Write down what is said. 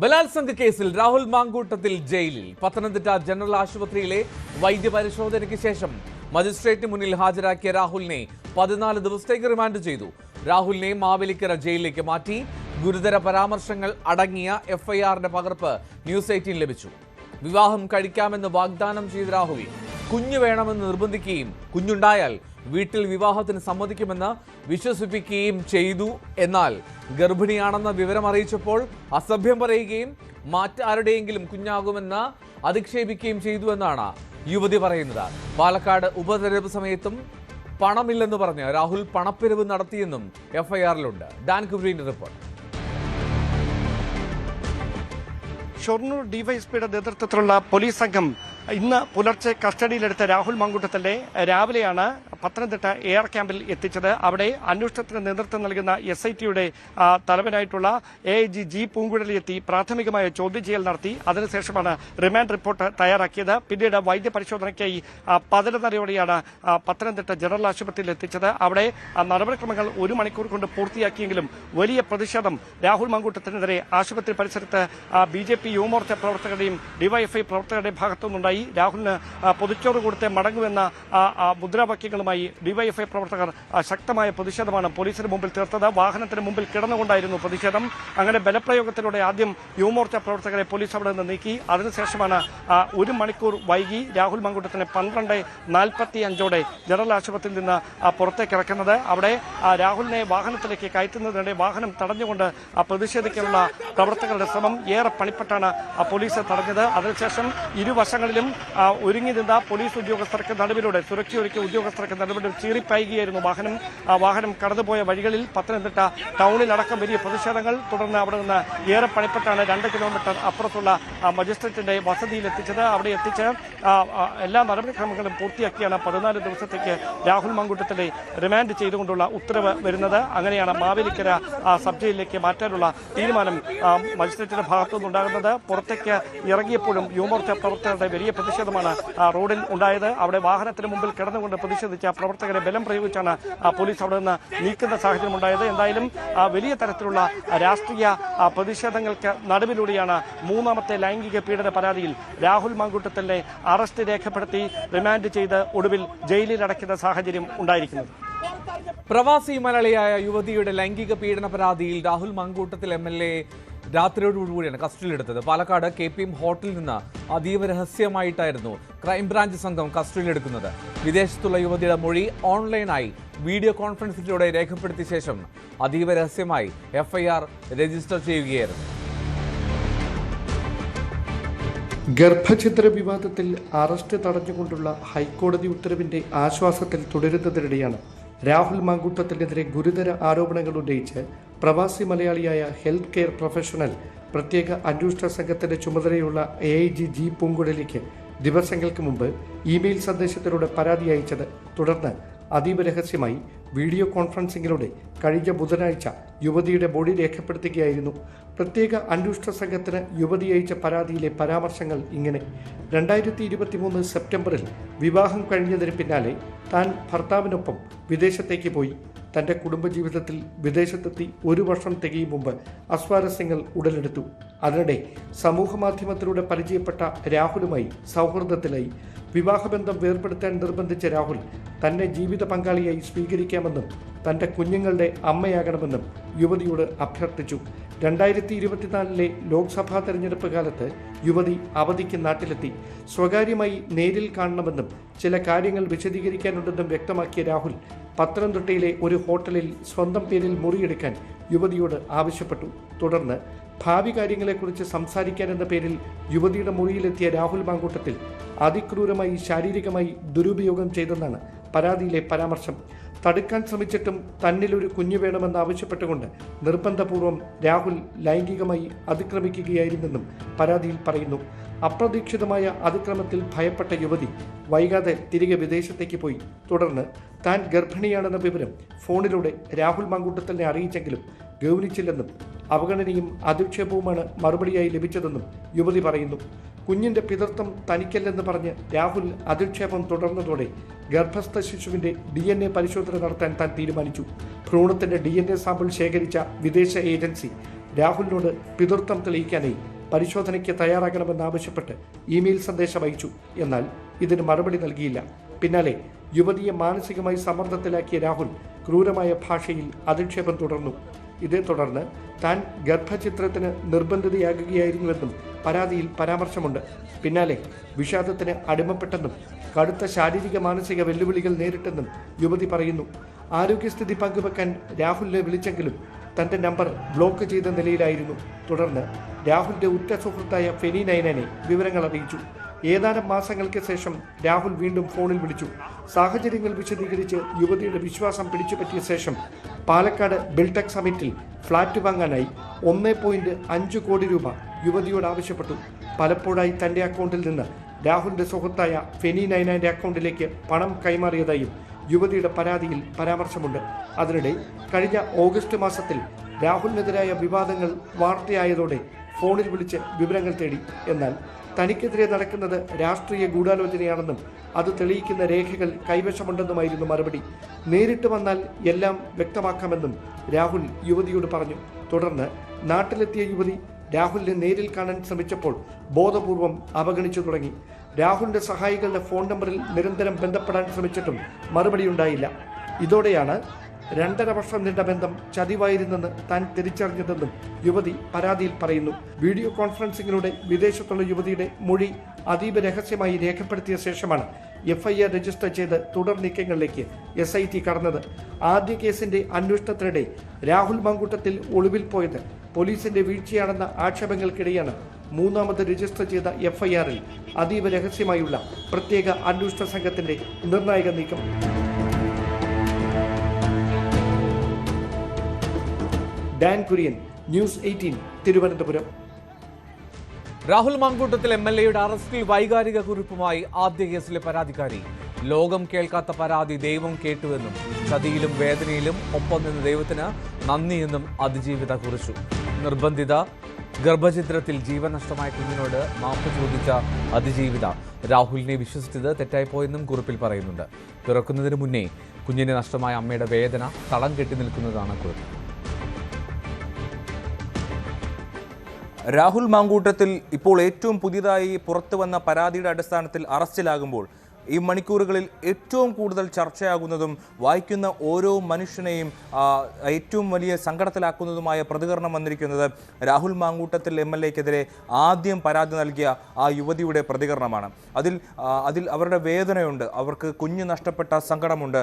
ബലാത്സംഗ കേസിൽ രാഹുൽ മാങ്കൂട്ടത്തിൽ ജയിലിൽ. പത്തനംതിട്ട ജനറൽ ആശുപത്രിയിലെ വൈദ്യപരിശോധനയ്ക്ക് ശേഷം മജിസ്ട്രേറ്റിന് മുന്നിൽ ഹാജരാക്കിയ രാഹുലിനെ പതിനാല് ദിവസത്തേക്ക് റിമാൻഡ് ചെയ്തു. രാഹുലിനെ മാവേലിക്കര ജയിലിലേക്ക് മാറ്റി ഗുരുതര പരാമർശങ്ങൾ അടങ്ങിയ എഫ്ഐആറിന്റെ പകർപ്പ് ന്യൂസ് എയ്റ്റീൻ ലഭിച്ചു. വിവാഹം കഴിക്കാമെന്ന് വാഗ്ദാനം ചെയ്ത രാഹുൽ കുഞ്ഞു വേണമെന്ന് നിർബന്ധിക്കുകയും കുഞ്ഞുണ്ടായാൽ വീട്ടിൽ വിവാഹത്തിന് സമ്മതിക്കുമെന്ന് വിശ്വസിപ്പിക്കുകയും ചെയ്തു. എന്നാൽ ഗർഭിണിയാണെന്ന വിവരം അറിയിച്ചപ്പോൾ അസഭ്യം പറയുകയും മറ്റാരുടെയെങ്കിലും കുഞ്ഞാകുമെന്ന് അധിക്ഷേപിക്കുകയും ചെയ്തു എന്നാണ് യുവതി പറയുന്നത്. പാലക്കാട് ഉപതെരഞ്ഞെടുപ്പ് സമയത്തും പണമില്ലെന്ന് പറഞ്ഞ് രാഹുൽ പണപ്പിരിവ് നടത്തിയെന്നും എഫ്ഐആറിലുണ്ട്. ഡാൻ കുബ്രീന്റെ റിപ്പോർട്ട്. ഷൊർണൂർ ഡിവൈഎസ്പിയുടെ നേതൃത്വത്തിലുള്ള പോലീസ് സംഘം ഇന്ന് പുലർച്ചെ കസ്റ്റഡിയിലെടുത്ത രാഹുൽ മങ്കുട്ടത്തിന്റെ രാവിലെയാണ് പത്തനംതിട്ട എയർ ക്യാമ്പിൽ എത്തിച്ചത്. അവിടെ അന്വേഷണത്തിന് നേതൃത്വം നൽകുന്ന എസ് ഐ ടിയുടെ തലവനായിട്ടുള്ള A I G G Poonkuzhali എത്തി പ്രാഥമികമായ ചോദ്യം ചെയ്യൽ നടത്തി. അതിനുശേഷമാണ് റിമാൻഡ് റിപ്പോർട്ട് തയ്യാറാക്കിയത്. പിന്നീട് വൈദ്യപരിശോധനയ്ക്കായി പരിശോധനയ്ക്കായി പതിനൊന്നരയോടെയാണ് പത്തനംതിട്ട ജനറൽ ആശുപത്രിയിൽ എത്തിച്ചത്. അവിടെ നടപടിക്രമങ്ങൾ ഒരു മണിക്കൂർ കൊണ്ട് പൂർത്തിയാക്കിയെങ്കിലും വലിയ പ്രതിഷേധം രാഹുൽ മങ്കൂട്ടത്തിനെതിരെ ആശുപത്രി പരിസരത്ത് ബി ജെ പി യുവമോർച്ച പ്രവർത്തകരുടെയും ഡിവൈഎഫ്ഐ പ്രവർത്തകരുടെയും ഭാഗത്തുനിന്നുണ്ടായി. രാഹുലിന് ആ, പൊതിച്ചോറ് കൊടുത്ത് മടങ്ങുമെന്ന മുദ്രാവാക്യങ്ങളുമായി ഡിവൈഎഫ്ഐ പ്രവർത്തകർ ശക്തമായ പ്രതിഷേധമാണ് പോലീസിന് മുമ്പിൽ തീർത്തത്. വാഹനത്തിന് മുമ്പിൽ കിടന്നുകൊണ്ടായിരുന്നു പ്രതിഷേധം. അങ്ങനെ ബലപ്രയോഗത്തിലൂടെ ആദ്യം യുവമോർച്ച പ്രവർത്തകരെ പോലീസ് അവിടെ നിന്ന് നീക്കി. അതിനുശേഷമാണ് ഒരു മണിക്കൂർ വൈകി രാഹുൽ മങ്കുട്ടത്തിനെ പന്ത്രണ്ട് നാൽപ്പത്തി അഞ്ചോടെ ജനറൽ ആശുപത്രിയിൽ നിന്ന് പുറത്തേക്ക് ഇറക്കുന്നത്. അവിടെ രാഹുലിനെ വാഹനത്തിലേക്ക് കയറ്റുന്നതിനിടെ വാഹനം തടഞ്ഞുകൊണ്ട് പ്രതിഷേധിക്കാനുള്ള പ്രവർത്തകരുടെ ശ്രമം ഏറെ പണിപ്പെട്ടാണ് പോലീസ് തടഞ്ഞത്. അതിനുശേഷം ഇരുവശങ്ങളിലും ആ, ഒരുങ്ങി നിന്ന പോലീസ് ഉദ്യോഗസ്ഥർക്ക് നടുവിലൂടെ സുരക്ഷയൊരുക്കിയ ഉദ്യോഗസ്ഥർക്ക് നടുവിലൂടെ ചീറിപ്പായുകയായിരുന്നു വാഹനം. വാഹനം കടന്നുപോയ വഴികളിൽ പത്തനംതിട്ട ടൗണിലടക്കം വലിയ പ്രതിഷേധങ്ങൾ തുടർന്ന് അവിടെ നിന്ന് ഏറെ പണിപ്പെട്ടാണ് രണ്ട് കിലോമീറ്റർ അപ്പുറത്തുള്ള മജിസ്ട്രേറ്റിന്റെ വസതിയിൽ എത്തിച്ചത്. അവിടെ എത്തിച്ച് എല്ലാ നടപടിക്രമങ്ങളും പൂർത്തിയാക്കിയാണ് പതിനാല് ദിവസത്തേക്ക് രാഹുൽ മങ്കുട്ടത്തിലെ റിമാൻഡ് ചെയ്തുകൊണ്ടുള്ള ഉത്തരവ് വരുന്നത്. അങ്ങനെയാണ് മാവേലിക്കര സബ് ജയിലിലേക്ക് മാറ്റാനുള്ള തീരുമാനം മജിസ്ട്രേറ്റിന്റെ ഭാഗത്തു നിന്നുണ്ടാകുന്നത് പുറത്തേക്ക് ഇറങ്ങിയപ്പോഴും യുവമോർച്ച പ്രവർത്തകരുടെ വലിയ പ്രതിഷേധമാണ് ആ, റോഡിൽ ഉണ്ടായത്. അവിടെ വാഹനത്തിന് മുമ്പിൽ കിടന്നുകൊണ്ട് പ്രതിഷേധിച്ച പ്രവർത്തകരെ ബലം പ്രയോഗിച്ചാണ് പോലീസ് അവിടെ നിന്ന് നീക്കുന്ന സാഹചര്യം ഉണ്ടായത്. എന്തായാലും വലിയ തരത്തിലുള്ള രാഷ്ട്രീയ പ്രതിഷേധങ്ങൾക്ക് നടുവിലൂടെയാണ് മൂന്നാമത്തെ ലൈംഗിക പീഡന പരാതിയിൽ രാഹുൽ മാങ്കൂട്ടത്തലിനെ അറസ്റ്റ് രേഖപ്പെടുത്തി റിമാൻഡ് ചെയ്ത് ഒടുവിൽ ജയിലിൽ അടയ്ക്കുന്ന സാഹചര്യം ഉണ്ടായിരിക്കുന്നത്. പ്രവാസി മലയാളിയായ യുവതിയുടെ ലൈംഗിക പീഡന പരാതിയിൽ Rahul Mankoottathil M L A രാത്രിയോടുകൂടിയാണ് കസ്റ്റഡിയിലെടുത്തത്. പാലക്കാട് കെ പി എം ഹോട്ടലിൽ നിന്ന് അതീവ രഹസ്യമായിട്ടായിരുന്നു ക്രൈംബ്രാഞ്ച് സംഘം കസ്റ്റഡിയിലെടുക്കുന്നത്. വിദേശത്തുള്ള യുവതിയുടെ മൊഴി ഓൺലൈനായി വീഡിയോ കോൺഫറൻസിലൂടെ രേഖപ്പെടുത്തിയ ശേഷം അതീവ രഹസ്യമായി എഫ്ഐആർ രജിസ്റ്റർ ചെയ്യുകയായിരുന്നു. ഗർഭഛിദ്ര വിവാദത്തിൽ അറസ്റ്റ് തടഞ്ഞുകൊണ്ടുള്ള ഹൈക്കോടതി ഉത്തരവിന്റെ ആശ്വാസത്തിൽ തുടരുന്നതിനിടെയാണ് രാഹുൽ മാങ്കൂട്ടത്തിനെതിരെ ഗുരുതര ആരോപണങ്ങൾ ഉന്നയിച്ച് പ്രവാസി മലയാളിയായ ഹെൽത്ത് കെയർ പ്രൊഫഷണൽ പ്രത്യേക അന്വേഷണ സംഘത്തിന്റെ ചുമതലയുള്ള എ ഐ ജി ജി പൂങ്കുഴലിക്ക് ദിവസങ്ങൾക്ക് മുമ്പ് ഇമെയിൽ സന്ദേശത്തിലൂടെ പരാതി അയച്ചത് തുടർന്ന് അതീവ രഹസ്യമായി വീഡിയോ കോൺഫറൻസിങ്ങിലൂടെ കഴിഞ്ഞ ബുധനാഴ്ച യുവതിയുടെ ബോഡി രേഖപ്പെടുത്തുകയായിരുന്നു. പ്രത്യേക അന്വേഷണ സംഘത്തിന് യുവതി അയച്ച പരാതിയിലെ പരാമർശങ്ങൾ ഇങ്ങനെ. രണ്ടായിരത്തി ഇരുപത്തി മൂന്ന് സെപ്റ്റംബറിൽ വിവാഹം കഴിഞ്ഞതിന് പിന്നാലെ താൻ ഭർത്താവിനൊപ്പം വിദേശത്തേക്ക് പോയി. തന്റെ കുടുംബജീവിതത്തിൽ വിദേശത്തെത്തി ഒരു വർഷം തികയും മുമ്പ് അസ്വാരസ്യങ്ങൾ ഉടലെടുത്തു. അതിനിടെ സമൂഹമാധ്യമത്തിലൂടെ പരിചയപ്പെട്ട രാഹുലുമായി സൗഹൃദത്തിലായി. വിവാഹബന്ധം വേർപെടുത്താൻ നിർബന്ധിച്ച രാഹുൽ തന്നെ ജീവിത പങ്കാളിയായി സ്വീകരിക്കാമെന്നും തന്റെ കുഞ്ഞുങ്ങളുടെ അമ്മയാകണമെന്നും യുവതിയോട് അഭ്യർത്ഥിച്ചു. രണ്ടായിരത്തി ഇരുപത്തിനാലിലെ ലോക്സഭാ തെരഞ്ഞെടുപ്പ് കാലത്ത് യുവതി അവധിക്ക് നാട്ടിലെത്തി. സ്വകാര്യമായി നേരിൽ കാണണമെന്നും ചില കാര്യങ്ങൾ വിശദീകരിക്കാനുണ്ടെന്നും വ്യക്തമാക്കിയ രാഹുൽ പത്തനംതിട്ടയിലെ ഒരു ഹോട്ടലിൽ സ്വന്തം പേരിൽ മുറിയെടുക്കാൻ യുവതിയോട് ആവശ്യപ്പെട്ടു. തുടർന്ന് ഭാവി കാര്യങ്ങളെക്കുറിച്ച് സംസാരിക്കാനെന്ന പേരിൽ യുവതിയുടെ മുറിയിലെത്തിയ രാഹുൽ മാങ്കൂട്ടത്തിൽ അതിക്രൂരമായി ശാരീരികമായി ദുരുപയോഗം ചെയ്തെന്നാണ് പരാതിയിലെ പരാമർശം. തടുക്കാൻ ശ്രമിച്ചിട്ടും തന്നിൽ ഒരു കുഞ്ഞു വേണമെന്ന് ആവശ്യപ്പെട്ടുകൊണ്ട് നിർബന്ധപൂർവം രാഹുൽ ലൈംഗികമായി അതിക്രമിക്കുകയായിരുന്നെന്നും പരാതിയിൽ പറയുന്നു. അപ്രതീക്ഷിതമായ അതിക്രമത്തിൽ ഭയപ്പെട്ട യുവതി വൈകാതെ തിരികെ വിദേശത്തേക്ക് പോയി. തുടർന്ന് താൻ ഗർഭിണിയാണെന്ന വിവരം ഫോണിലൂടെ രാഹുൽ മാങ്കൂട്ടത്തിനെ അറിയിച്ചെങ്കിലും ഗൗനിച്ചില്ലെന്നും അവഗണനയും അധിക്ഷേപവുമാണ് മറുപടിയായി ലഭിച്ചതെന്നും യുവതി പറയുന്നു. കുഞ്ഞിന്റെ പിതൃത്വം തനിക്കല്ലെന്ന് പറഞ്ഞ് രാഹുൽ അധിക്ഷേപം തുടർന്നതോടെ ഗർഭസ്ഥ ശിശുവിന്റെ ഡി എൻ എ പരിശോധന നടത്താൻ താൻ തീരുമാനിച്ചു. ഭ്രൂണത്തിന്റെ ഡി എൻ എ സാമ്പിൾ ശേഖരിച്ച വിദേശ ഏജൻസി രാഹുലിനോട് പിതൃത്വം തെളിയിക്കാനായി പരിശോധനയ്ക്ക് തയ്യാറാകണമെന്നാവശ്യപ്പെട്ട് ഇമെയിൽ സന്ദേശം അയച്ചു. എന്നാൽ ഇതിന് മറുപടി നൽകിയില്ല. പിന്നാലെ യുവതിയെ മാനസികമായി സമ്മർദ്ദത്തിലാക്കിയ രാഹുൽ ക്രൂരമായ ഭാഷയിൽ അധിക്ഷേപം തുടർന്നു. ഇതേ തുടർന്ന് താൻ ഗർഭചിത്രത്തിന് നിർബന്ധിതയാകുകയായിരുന്നുവെന്നും പരാതിയിൽ പരാമർശമുണ്ട്. പിന്നാലെ വിഷാദത്തിന് അടിമപ്പെട്ടെന്നും കടുത്ത ശാരീരിക മാനസിക വെല്ലുവിളികൾ നേരിട്ടെന്നും യുവതി പറയുന്നു. ആരോഗ്യസ്ഥിതി പങ്കുവെക്കാൻ രാഹുലിനെ വിളിച്ചെങ്കിലും തന്റെ നമ്പർ ബ്ലോക്ക് ചെയ്ത നിലയിലായിരുന്നു. തുടർന്ന് രാഹുലിന്റെ ഉറ്റ സുഹൃത്തായ ഫെനി നൈനനെ വിവരങ്ങൾ അറിയിച്ചു. ഏതാനും മാസങ്ങൾക്ക് ശേഷം രാഹുൽ വീണ്ടും ഫോണിൽ വിളിച്ചു. സാഹചര്യങ്ങൾ വിശദീകരിച്ച് യുവതിയുടെ വിശ്വാസം പിടിച്ചുപറ്റിയ ശേഷം പാലക്കാട് ബിൽടെക് സമിറ്റിൽ ഫ്ളാറ്റ് വാങ്ങാനായി ഒന്നേ പോയിന്റ് അഞ്ച് കോടി രൂപ യുവതിയോട് ആവശ്യപ്പെട്ടു. പലപ്പോഴായി തന്റെ അക്കൗണ്ടിൽ നിന്ന് രാഹുലിന്റെ സുഹൃത്തായ ഫെനി നൈനാന്റെ അക്കൗണ്ടിലേക്ക് പണം കൈമാറിയതായും യുവതിയുടെ പരാതിയിൽ പരാമർശമുണ്ട്. അതിനിടെ കഴിഞ്ഞ ഓഗസ്റ്റ് മാസത്തിൽ രാഹുലിനെതിരായ വിവാദങ്ങൾ വാർത്തയായതോടെ ഫോണിൽ വിളിച്ച് വിവരങ്ങൾ തേടി. എന്നാൽ തനിക്കെതിരെ നടക്കുന്നത് രാഷ്ട്രീയ ഗൂഢാലോചനയാണെന്നും അത് തെളിയിക്കുന്ന രേഖകൾ കൈവശമുണ്ടെന്നുമായിരുന്നു മറുപടി. നേരിട്ട് വന്നാൽ എല്ലാം വ്യക്തമാക്കാമെന്നും രാഹുൽ യുവതിയോട് പറഞ്ഞു. തുടർന്ന് നാട്ടിലെത്തിയ യുവതി രാഹുലിനെ നേരിൽ കാണാൻ ശ്രമിച്ചപ്പോൾ ബോധപൂർവം അവഗണിച്ചു തുടങ്ങി. രാഹുലിന്റെ സഹായികളുടെ ഫോൺ നമ്പറിൽ നിരന്തരം ബന്ധപ്പെടാൻ ശ്രമിച്ചിട്ടും മറുപടി ഉണ്ടായില്ല ഇതോടെയാണ് രണ്ടര വർഷം നീണ്ട ബന്ധം ചതിവായിരുന്നെന്ന് താൻ തിരിച്ചറിഞ്ഞതെന്നും യുവതി പരാതിയിൽ പറയുന്നു. വീഡിയോ കോൺഫറൻസിംഗിലൂടെ വിദേശത്തുള്ള യുവതിയുടെ മൊഴി അതീവ രഹസ്യമായി രേഖപ്പെടുത്തിയ ശേഷമാണ് എഫ്ഐആർ രജിസ്റ്റർ ചെയ്ത് തുടർ നീക്കങ്ങളിലേക്ക് എസ് ഐ ടി കടന്നത്. ആദ്യ കേസിന്റെ അന്വേഷണത്തിനിടെ രാഹുൽ മങ്കൂട്ടത്തിൽ ഒളിവിൽ പോയത് പോലീസിന്റെ വീഴ്ചയാണെന്ന ആക്ഷേപങ്ങൾക്കിടെയാണ്. മൂന്നാമത് രജിസ്റ്റർ ചെയ്ത എഫ്ഐആറിൽ അതീവ രഹസ്യമായുള്ള പ്രത്യേക അന്വേഷണ സംഘത്തിന്റെ നിർണായക നീക്കം. Dan Kurian news eighteen Thiruvananthapuram Rahul Mankoottathil M L എയുടെ അറസ്റ്റിൽ വൈകാരിക കുറിപ്പുമായി ആദ്യ കേസിലെ പരാതിക്കാരി. ലോകം കേൾക്കാത്ത പരാതി ദൈവം കേട്ടുവെന്നും ചതിയിലും വേദനയിലും ഒപ്പം നിന്ന് ദൈവത്തിന് നന്ദിയെന്നും അതിജീവിത കുറിച്ചു. നിർബന്ധിത ഗർഭചിത്രത്തിൽ ജീവൻ നഷ്ടമായ കുഞ്ഞിനോട് മാപ്പ് ചോദിച്ച അതിജീവിത. രാഹുലിനെ വിശ്വസിച്ചത് തെറ്റായിപ്പോയെന്നും കുറിപ്പിൽ പറയുന്നുണ്ട്. പിറക്കുന്നതിന് മുന്നേ കുഞ്ഞിന് നഷ്ടമായ അമ്മയുടെ വേദന തളം കെട്ടി നിൽക്കുന്നതാണ് കുറിപ്പ്. രാഹുൽ മാങ്കൂട്ടത്തിൽ ഇപ്പോൾ ഏറ്റവും പുതിയതായി പുറത്തു വന്ന പരാതിയുടെ അടിസ്ഥാനത്തിൽ അറസ്റ്റിലാകുമ്പോൾ ഈ മണിക്കൂറുകളിൽ ഏറ്റവും കൂടുതൽ ചർച്ചയാകുന്നതും വായിക്കുന്ന ഓരോ മനുഷ്യനെയും ഏറ്റവും വലിയ സങ്കടത്തിലാക്കുന്നതുമായ പ്രതികരണം വന്നിരിക്കുന്നത് രാഹുൽ മാങ്കൂട്ടത്തിൽ എം എൽ എക്കെതിരെ ആദ്യം പരാതി നൽകിയ ആ യുവതിയുടെ പ്രതികരണമാണ്. അതിൽ അതിൽ അവരുടെ വേദനയുണ്ട്. അവർക്ക് കുഞ്ഞ് നഷ്ടപ്പെട്ട സങ്കടമുണ്ട്.